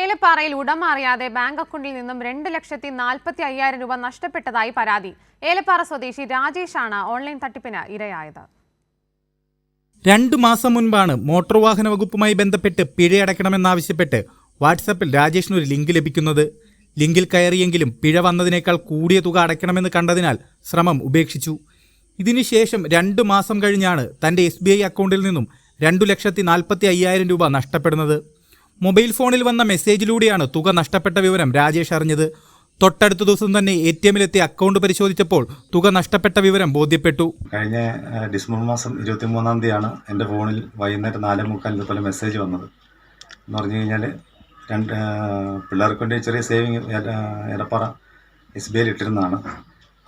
ഏലപ്പാറയിൽ ഉടമ അറിയാതെ ബാങ്ക് അക്കൗണ്ടിൽ നിന്നും രണ്ട് ലക്ഷത്തി നാൽപ്പത്തി അയ്യായിരം രൂപ നഷ്ടപ്പെട്ടതായി പരാതി. ഏലപ്പാറ സ്വദേശി രാജേഷാണ് ഓൺലൈൻ തട്ടിപ്പിന് ഇരയായത്. രണ്ടു മാസം മുൻപാണ് മോട്ടോർ വാഹന വകുപ്പുമായി ബന്ധപ്പെട്ട് പിഴയടയ്ക്കണമെന്നാവശ്യപ്പെട്ട് വാട്സപ്പിൽ രാജേഷിന് ഒരു ലിങ്ക് ലഭിക്കുന്നത്. ലിങ്കിൽ കയറിയെങ്കിലും പിഴ വന്നതിനേക്കാൾ കൂടിയ തുക അടയ്ക്കണമെന്ന് കണ്ടതിനാൽ ശ്രമം ഉപേക്ഷിച്ചു. ഇതിനുശേഷം രണ്ടു മാസം കഴിഞ്ഞാണ് തന്റെ എസ് ബി ഐ അക്കൗണ്ടിൽ നിന്നും രണ്ടു ലക്ഷത്തി നാൽപ്പത്തി അയ്യായിരം രൂപ നഷ്ടപ്പെടുന്നത്. മൊബൈൽ ഫോണിൽ വന്ന മെസ്സേജിലൂടെയാണ് തുക നഷ്ടപ്പെട്ട വിവരം രാജേഷ് അറിഞ്ഞത്. തൊട്ടടുത്ത ദിവസം തന്നെ എ ടി എമ്മിലെത്തി അക്കൗണ്ട് പരിശോധിച്ചപ്പോൾ തുക നഷ്ടപ്പെട്ട വിവരം ബോധ്യപ്പെട്ടു. കഴിഞ്ഞ ഡിസംബർ മാസം ഇരുപത്തി മൂന്നാം തീയതിയാണ് എന്റെ ഫോണിൽ വൈകുന്നേരം നാല് മുക്കാൽ ഇതുപോലെ മെസ്സേജ് വന്നത്. എന്ന് പറഞ്ഞു കഴിഞ്ഞാൽ രണ്ട് പിള്ളേർക്ക് വേണ്ടി ചെറിയ സേവിങ് എടപ്പാറ എസ് ബി ഐയിൽ ഇട്ടിരുന്നതാണ്.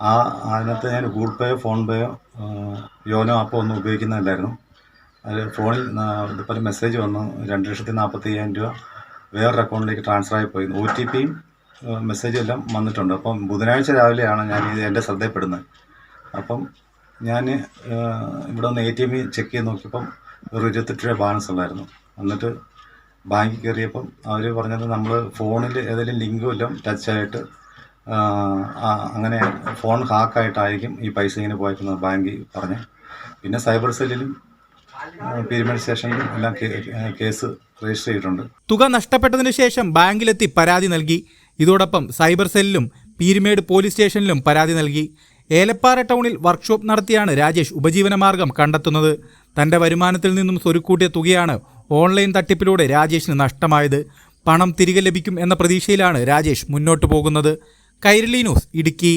ആ അതിനകത്ത് ഞാൻ ഗൂഗിൾ പേയോ ഫോൺ പേയോ യോനോ ആപ്പോ ഒന്നും ഉപയോഗിക്കുന്നില്ലായിരുന്നു. അത് ഫോണിൽ ഇതുപോലെ മെസ്സേജ് വന്നു. രണ്ട് ലക്ഷത്തി നാൽപ്പത്തി അയ്യായിരം രൂപ വേറൊരു അക്കൗണ്ടിലേക്ക് ട്രാൻസ്ഫർ ആയി പോയി. ഒ ടി പിയും മെസ്സേജും എല്ലാം വന്നിട്ടുണ്ട്. അപ്പം ബുധനാഴ്ച രാവിലെയാണ് ഞാൻ ഇത് എന്റെ ശ്രദ്ധയിൽപ്പെടുന്നത്. അപ്പം ഞാൻ ഇവിടെ ഒന്ന് എ ടി എമ്മിൽ ചെക്ക് ചെയ്ത് നോക്കിയപ്പം ഒരു ഇരുപത്തെട്ട് രൂപ ബാലൻസ് ഉണ്ടായിരുന്നു എന്നിട്ട് ബാങ്കിൽ കയറിയപ്പം അവർ പറഞ്ഞത് നമ്മൾ ഫോണിൽ ഏതെങ്കിലും ലിങ്കും എല്ലാം ടച്ച് ആയിട്ട് ആ, ആ, അങ്ങനെ ഫോൺ ഹാക്കായിട്ടായിരിക്കും ഈ പൈസ ഇങ്ങനെ പോയേക്കുന്നത് ബാങ്കിൽ പറഞ്ഞ്. പിന്നെ സൈബർ സെല്ലിലും പീരിമേഡ് സ്റ്റേഷനിൽ എല്ലാം കേസ് രജിസ്റ്റർ ചെയ്തിട്ടുണ്ട്. തുക നഷ്ടപ്പെട്ടതിനു ശേഷം ബാങ്കിലെത്തി പരാതി നൽകി. ഇതോടൊപ്പം സൈബർ സെല്ലിലും പീരുമേട് പോലീസ് സ്റ്റേഷനിലും പരാതി നൽകി. ഏലപ്പാറ ടൗണിൽ വർക്ക്ഷോപ്പ് നടത്തിയാണ് രാജേഷ് ഉപജീവനമാർഗം കണ്ടെത്തുന്നത്. തന്റെ വരുമാനത്തിൽ നിന്നും സ്വരുക്കൂട്ടിയ തുകയാണ് ഓൺലൈൻ തട്ടിപ്പിലൂടെ രാജേഷിന് നഷ്ടമായത്. പണം തിരികെ ലഭിക്കും എന്ന പ്രതീക്ഷയിലാണ് രാജേഷ് മുന്നോട്ടു പോകുന്നത്. കൈരളി ന്യൂസ് ഇടുക്കി.